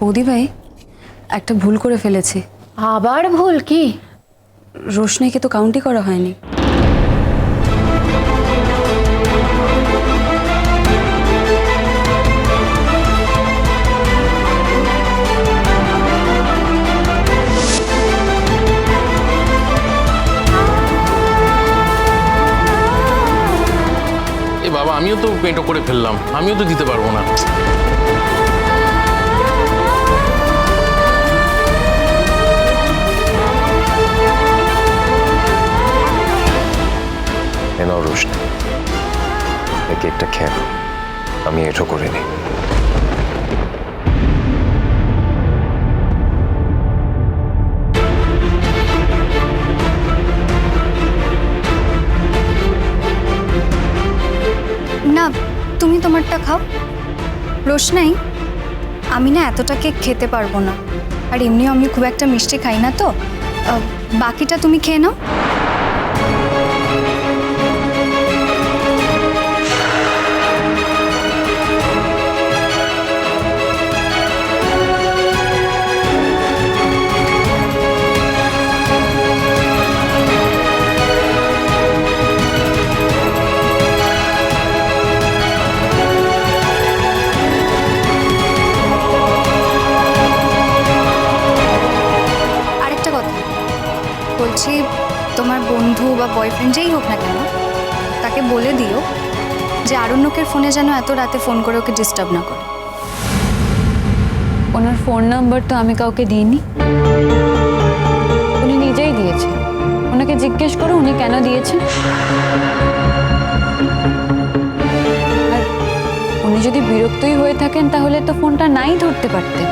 বৌদি ভাই একটা ভুল করে ফেলেছি। আবার ভুল কি? রোশনিকে তো কাউন্টই করা হয়নি। এ বাবা আমিও তো পেটো করে ফেললাম। আমিও তো দিতে পারব না। কেকটা খেয়ে আমি এটো করে নিই। না, তুমি তোমারটা খাও। রোশনাই আমি না এতটা কেক খেতে পারব না। আর এমনিও আমি খুব একটা মিষ্টি খাই না তো। বাকিটা তুমি খেয়ে নাও। বলছি তোমার বন্ধু বা বয়ফ্রেন্ড যেই হোক না কেন, তাকে বলে দিও যে আরণ্যকের ফোনে যেন এত রাতে ফোন করে ওকে ডিস্টার্ব না করে। ওনার ফোন নাম্বার তো আমি কাউকে দিইনি। উনি নিজেই দিয়েছেন। ওনাকে জিজ্ঞেস করো উনি কেন দিয়েছেন। উনি যদি বিরক্তই হয়ে থাকেন তাহলে তো ফোনটা নাই ধরতে পারতেন।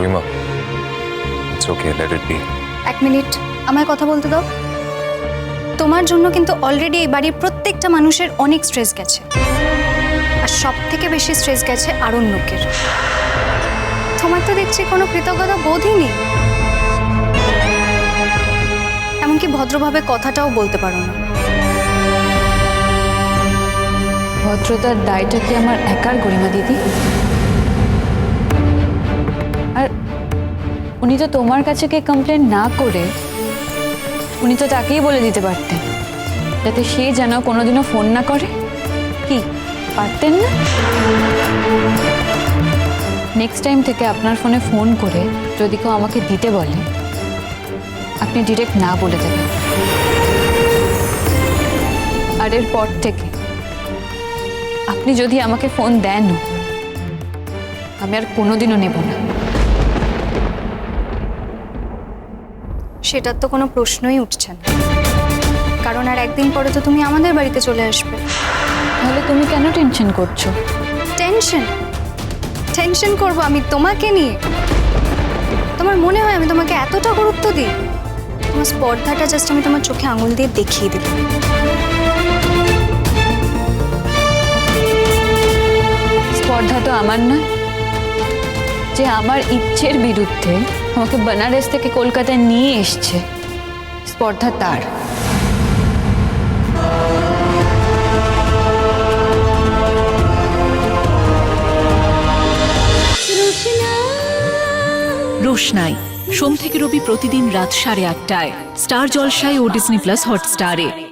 Garima it's okay let it be এক মিনিট আমায় কথা বলতে দাও। তোমার জন্য কিন্তু অলরেডি এই বাড়ির প্রত্যেকটা মানুষের অনেক স্ট্রেস গেছে। আর সব থেকে বেশি স্ট্রেস গেছে আরণ্যকের। তোমার তো দেখছি কোনো কৃতজ্ঞতা বোধই নেই। এমনকি ভদ্রভাবে কথাটাও বলতে পারো না। ভদ্রতার দায়টা কি আমার একার গরিমা দিদি? আর উনি তো তোমার কাছে কে কমপ্লেন না করে, উনি তো তাকেই বলে দিতে পারতেন, যাতে সে যেন কোনোদিনও ফোন না করে। কি, পারতেন না? নেক্সট টাইম থেকে আপনার ফোনে ফোন করে যদি কেউ আমাকে দিতে বলে, আপনি ডিরেক্ট না বলে দেবেন। আর এরপর থেকে আপনি যদি আমাকে ফোন দেন আমি আর কোনোদিনও নেব না। সেটার তো কোনো প্রশ্নই উঠছে না। কারণ আর একদিন পরে তো তুমি আমাদের বাড়িতে চলে আসবে। তাহলে তুমি কেন টেনশন করছ? টেনশন? টেনশন করব আমি তোমাকে নিয়ে। তোমার মনে হয় আমি তোমাকে এতটা গুরুত্ব দিই? তোমার স্পর্ধাটা জাস্ট আমি তোমার চোখে আঙুল দিয়ে দেখিয়ে দিলাম। স্পর্ধা তো আমার নয়। যে আমার ইচ্ছের বিরুদ্ধে আমাকে বেনারস থেকে কলকাতায় নিয়ে এসছে। স্পর্ধা তার। রোশনাই, সোম থেকে রবি প্রতিদিন রাত সাড়ে আটটায়। স্টার জলসায় ও ডিসনি প্লাস হটস্টারে।